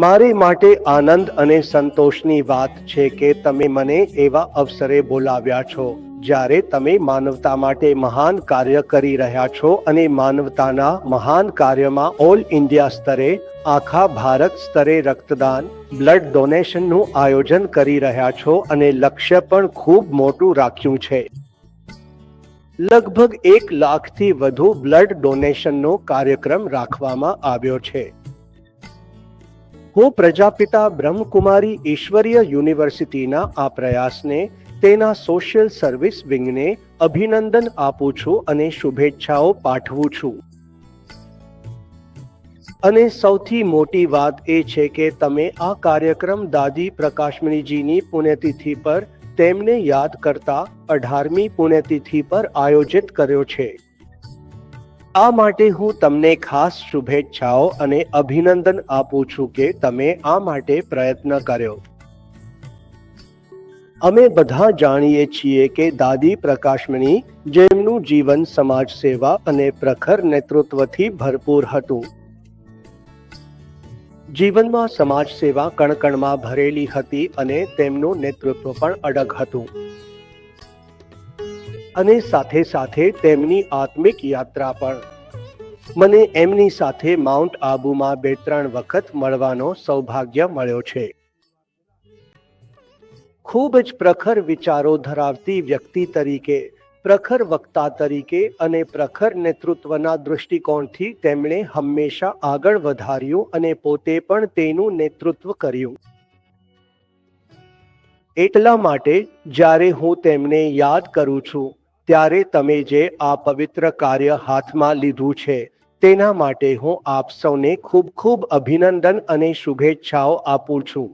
મારી માટે આનંદ અને સંતોષની વાત છે કે તમે મને એવા અવસરે બોલાવ્યા છો, જ્યારે તમે માનવતા માટે મહાન કાર્ય કરી રહ્યા છો અને માનવતાના મહાન કાર્યમાં ઓલ ઇન્ડિયા સ્તરે, આખા ભારત સ્તરે રક્તદાન, બ્લડ ડોનેશનનું આયોજન કરી રહ્યા છો અને લક્ષ્ય પણ ખૂબ મોટું રાખ્યું છે. લગભગ એક લાખથી વધુ બ્લડ ડોનેશનનો કાર્યક્રમ રાખવામાં આવ્યો છે. હું પ્રજાપિતા બ્રહ્મકુમારી ઈશ્વરીય યુનિવર્સિટીના આ પ્રયાસને, તેના સોશિયલ સર્વિસ વિંગને અભિનંદન આપું છું અને શુભેચ્છાઓ પાઠવું છું. અને સૌથી મોટી વાત એ છે કે તમે આ કાર્યક્રમ દાદી પ્રકાશમણીજીની પુણ્યતિથિ પર તેમને યાદ કરતા અઢારમી પુણ્યતિથિ પર આયોજિત કર્યો છે. આ માટે હું તમને ખાસ શુભેચ્છાઓ અને અભિનંદન આપું છું કે તમે આ માટે પ્રયત્ન કર્યો. અમે બધા જાણીએ છીએ કે દાદી પ્રકાશમણી, જેમનું જીવન સમાજ સેવા અને પ્રખર નેતૃત્વથી ભરપૂર હતું. જીવનમાં સમાજ સેવા કણકણમાં ભરેલી હતી અને તેમનું નેતૃત્વ પણ અડગ હતું. અને સાથે સાથે તેમની આત્મિક યાત્રા પણ. મને એમની સાથે માઉન્ટ આબુમાં બે ત્રણ વખત મળવાનો સૌભાગ્ય મળ્યો છે. ખૂબ જ પ્રખર વિચારો ધરાવતી વ્યક્તિ તરીકે, પ્રખર વક્તા તરીકે અને પ્રખર નેતૃત્વના દૃષ્ટિકોણથી તેમણે હંમેશા આગળ વધાર્યું અને પોતે પણ તેનું નેતૃત્વ કર્યું. એટલા માટે જ્યારે હું તેમને યાદ કરું છું ત્યારે તમે જે આ પવિત્ર કાર્ય હાથમાં લીધું છે, તેના માટે હું આપ સૌને ખૂબ ખૂબ અભિનંદન અને શુભેચ્છાઓ આપું છું.